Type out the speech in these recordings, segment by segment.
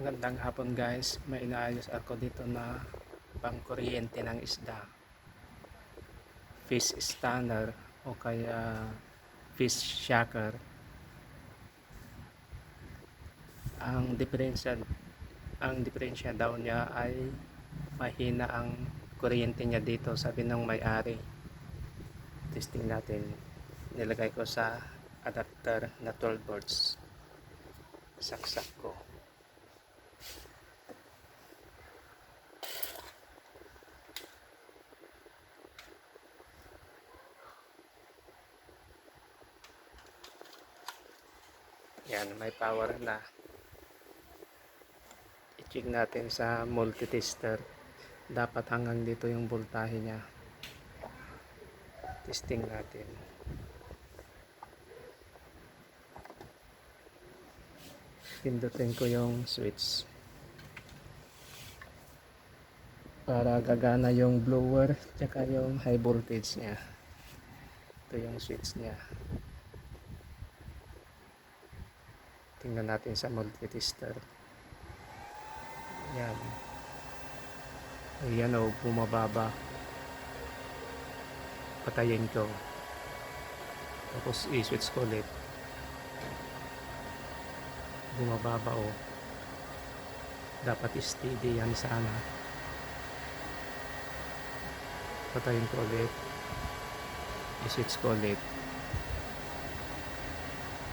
Magandang hapon guys, may inaayos ako dito na pangkuryente ng isda. Fish stunner o kaya fish shaker. Ang diferensya ang diferensya daw niya ay mahina ang kuryente niya dito sabi ng may-ari. Testing natin. Nilagay ko sa adapter na 12 volts. Saksak ko. Yan, may power na. I-check natin sa multitester. Dapat hanggang dito yung voltahe niya. Testing natin. Pindutin ko yung switch. Para gagana yung blower tsaka yung high voltage niya. Ito yung switch niya. Tingnan natin sa multitester. Yan. Ayan o, bumababa. Patayin ko. Tapos i-switch ko ulit. Bumababa o. Dapat steady yan sana. Patayin ko ulit. I-switch ko ulit.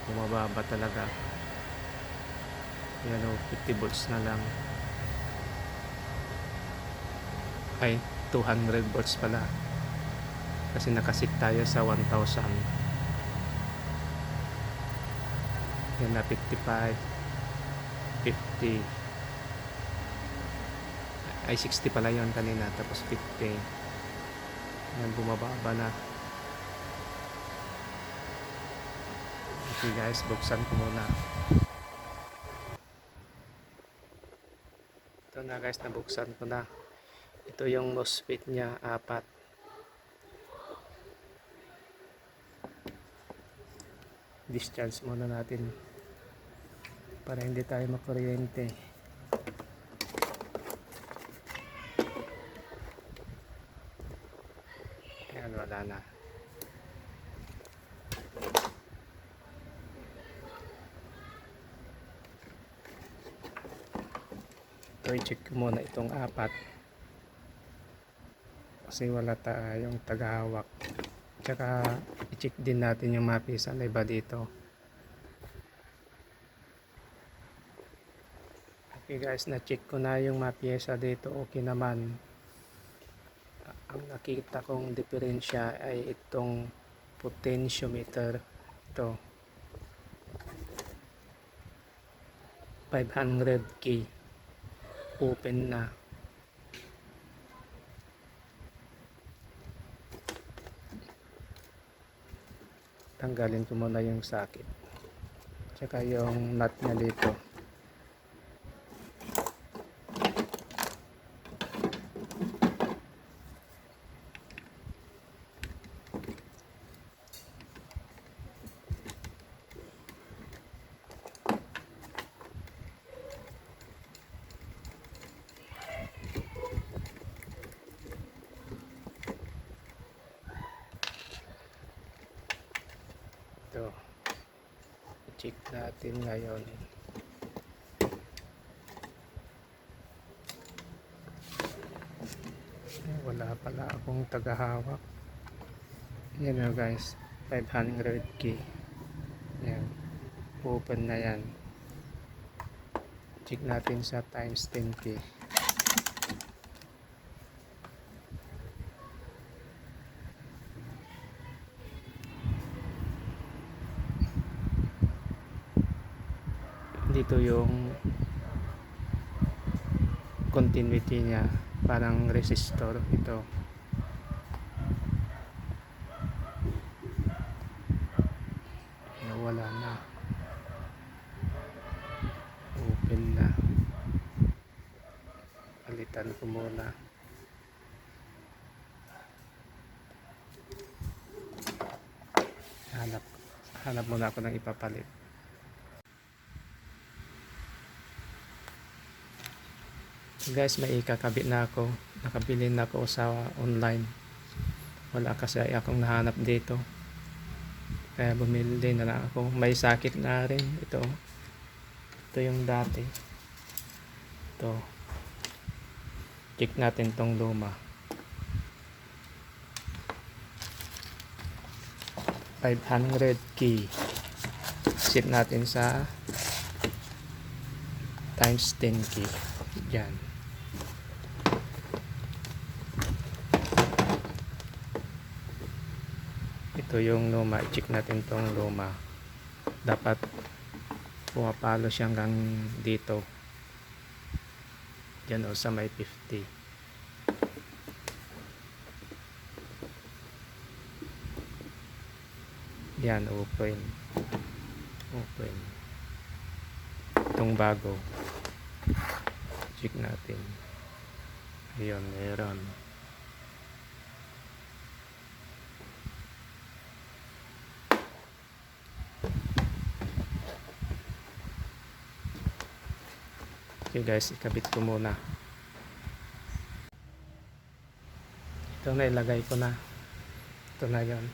Bumababa talaga. Yan o, 50 volts na lang. Ay, 200 volts pala. Kasi nakasit tayo sa 1,000. Yan na 55, 50. Ay, 60 pala yon kanina. Tapos 50. Yan, bumababa na. Okay guys, buksan ko muna. Na guys, nabuksan ko na. Ito yung MOSFET niya, apat. Discharge muna natin para hindi tayo makuryente. Ayan, wala na. I-check ko muna itong apat. Kasi wala tayong tagahawak. Tsaka, i-check din natin yung mapisa na iba dito. Okay guys, na-check ko na yung mapiyesa dito. Okay naman. Ang nakita kong diferensya ay itong potentiometer. Ito. 500k. Open na. Tanggalin ko muna yung sakit. Tsaka yung nut niya dito. Ito. I-check natin ngayon. Eh, wala pala akong tagahawak. Yan o guys. 500k. Yan. Open na yan. Check natin sa times 10k. Dito yung continuity niya. Parang resistor ito. Nawala na. Open na. Palitan ko muna. Hanap hanap muna ako ng ipapalit guys may ikakabit na ako. Nakabili na ako sa online. Wala kasi akong nahanap dito. Kaya bumili na lang ako. May sakit na rin. Ito. Ito yung dati. Ito. Check natin tong luma. 500 key. Set natin sa times 10 key. Dyan ito yung luma. I-check natin tong luma. Dapat pumapalo siya hanggang dito. Dyan o sa may 50 yan open. Open. Itong bago. Check natin. Ayun meron okay guys ikabit ko muna. Ito na ilagay ko na. Ito na yon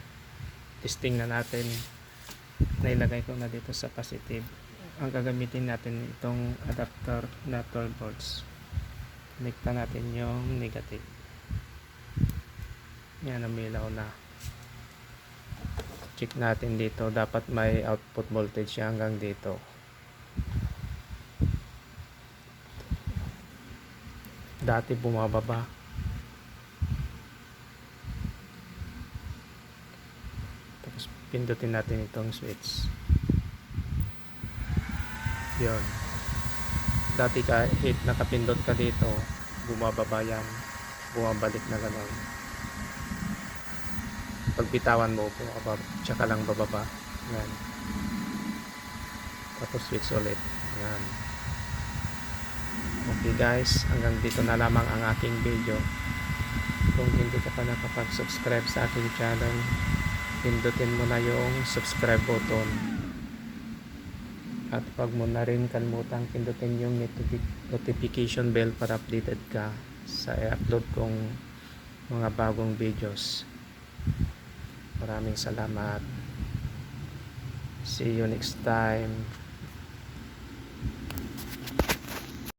testing na natin. Nailagay ko na dito sa positive. Ang gagamitin natin itong adapter na 12 volts. Connecta natin yung negative. Yan umilaw na. Check natin dito. Dapat may output voltage hanggang dito dati bumababa. Tapos pindutin natin itong switch. Yun. Dati kahit nakapindot ka dito bumababa yan. Bumabalik na gano'n pagbitawan mo bumababa tsaka lang bababa. Yan. Tapos switch ulit. Yan okay guys. Hanggang dito na lamang ang aking video. Kung hindi ka pa nakapag-subscribe sa aking channel pindutin mo na yung subscribe button. At wag mo na rin kalmutang pindutin yung notifi- notification bell para updated ka sa i-upload kong mga bagong videos. Maraming salamat. See you next time